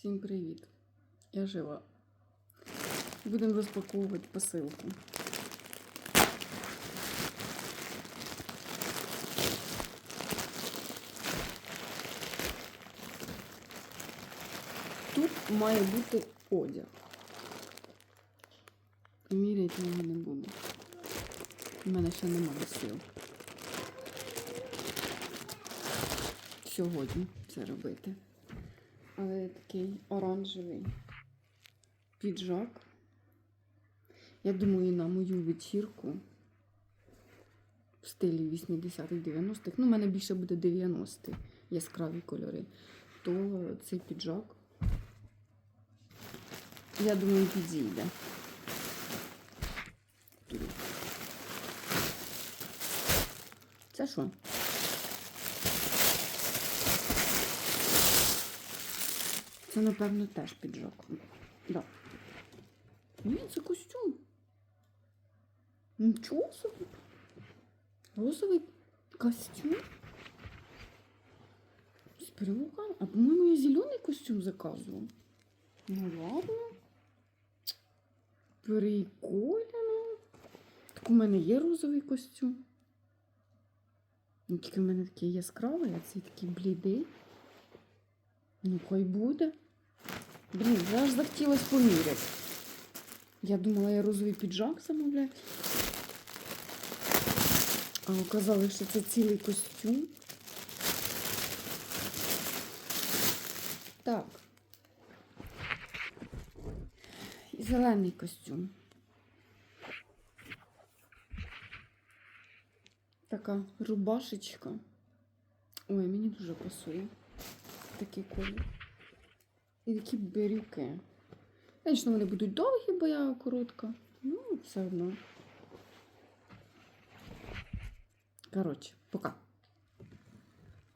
Всім привіт! Я жива. Будемо розпаковувати посилку. Тут має бути одяг. Міряти його не буду. У мене ще немає сил. Сьогодні це робити. Але такий оранжевий піджак. Я думаю, на мою вечірку в стилі 80-х, 90-х, ну, в мене більше буде 90-х яскраві кольори, то цей піджак, я думаю, підійде. Це що? Це, напевно, теж піджак. Да. Ні, це костюм. Нічого собі. Розовий костюм. З переулками. А по-моєму, я зелений костюм заказував. Ну ладно. Прикольно. Так у мене є розовий костюм. Ну, тільки в мене такий яскравий, а цей такий блідий. Ну, хай буде. Блін, я аж захотілося поміряти. Я думала, я розовий піджак замовляю. А оказалось, що це цілий костюм. Так. І зелений костюм. Така рубашечка. Ой, мені дуже пасує. Такий колір. І такі брюки. Звісно, вони будуть довгі, бо я коротка. Ну, все одно. Коротше, пока.